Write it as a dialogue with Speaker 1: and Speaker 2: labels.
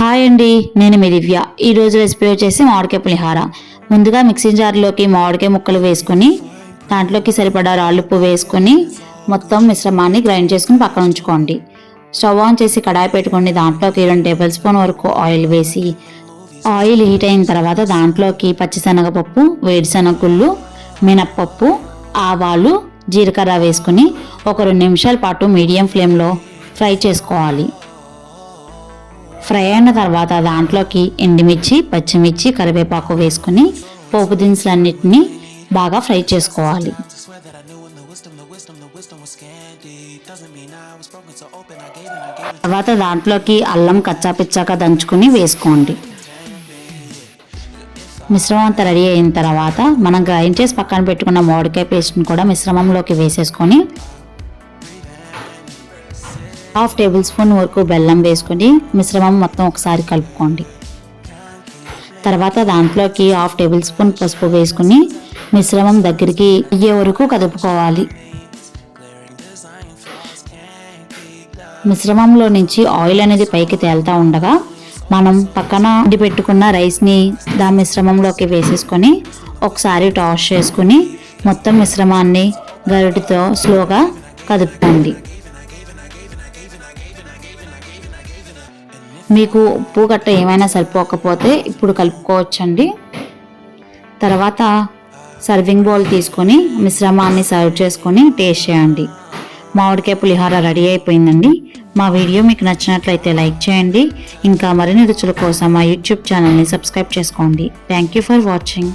Speaker 1: Hi అండి నేను మీ దివ్య. ఈరోజు రెసిపీ వచ్చేసి మామిడికాయ పులిహార. ముందుగా మిక్సీ జార్లోకి మామిడికాయ ముక్కలు వేసుకొని దాంట్లోకి సరిపడా రాళ్ళుప్పు వేసుకొని మొత్తం మిశ్రమాన్ని గ్రైండ్ చేసుకుని పక్కన ఉంచుకోండి. స్టవ్ ఆన్ చేసి కడాయి పెట్టుకోండి దాంట్లోకి రెండు టేబుల్ స్పూన్ వరకు ఆయిల్ వేసి ఆయిల్ హీట్ అయిన తర్వాత దాంట్లోకి పచ్చిశనగపప్పు వేడిశనగుళ్ళు మినప్పప్పు ఆవాలు జీలకర్ర వేసుకుని ఒక రెండు నిమిషాల పాటు మీడియం ఫ్లేమ్లో ఫ్రై చేసుకోవాలి. ఫ్రై అయిన తర్వాత దాంట్లోకి ఎండుమిర్చి పచ్చిమిర్చి కరివేపాకు వేసుకుని పోపు దినుసులన్నిటిని బాగా ఫ్రై చేసుకోవాలి. తర్వాత దాంట్లోకి అల్లం కచ్చా పిచ్చాక దంచుకుని వేసుకోండి. మిశ్రమం అంతా రెడీ అయిన తర్వాత మనం గ్రైండ్ చేసి పక్కన పెట్టుకున్న మామిడికాయ పేస్ట్ని కూడా మిశ్రమంలోకి వేసేసుకొని హాఫ్ టేబుల్ స్పూన్ వరకు బెల్లం వేసుకొని మిశ్రమం మొత్తం ఒకసారి కలుపుకోండి. తర్వాత దాంట్లోకి హాఫ్ టేబుల్ స్పూన్ పసుపు వేసుకుని మిశ్రమం దగ్గరికి అయ్యే వరకు కదుపుకోవాలి. మిశ్రమంలో నుంచి ఆయిల్ అనేది పైకి తేలుతూ ఉండగా మనం పక్కన వండి పెట్టుకున్న రైస్ని దా మిశ్రమంలోకి వేసేసుకొని ఒకసారి టాస్ చేసుకుని మొత్తం మిశ్రమాన్ని గరిటితో స్లోగా కదుపుకోండి. మీకు ఉప్పు గట్ట ఏమైనా సరిపోకపోతే ఇప్పుడు కలుపుకోవచ్చండి. తర్వాత సర్వింగ్ బౌల్ తీసుకొని మిశ్రమాన్ని సర్వ్ చేసుకొని టేస్ట్ చేయండి. మామిడికాయ పులిహార రెడీ అయిపోయిందండి. మా వీడియో మీకు నచ్చినట్లయితే లైక్ చేయండి. ఇంకా మరిన్ని రుచుల కోసం మా యూట్యూబ్ ఛానల్ని సబ్స్క్రైబ్ చేసుకోండి. Thank you for watching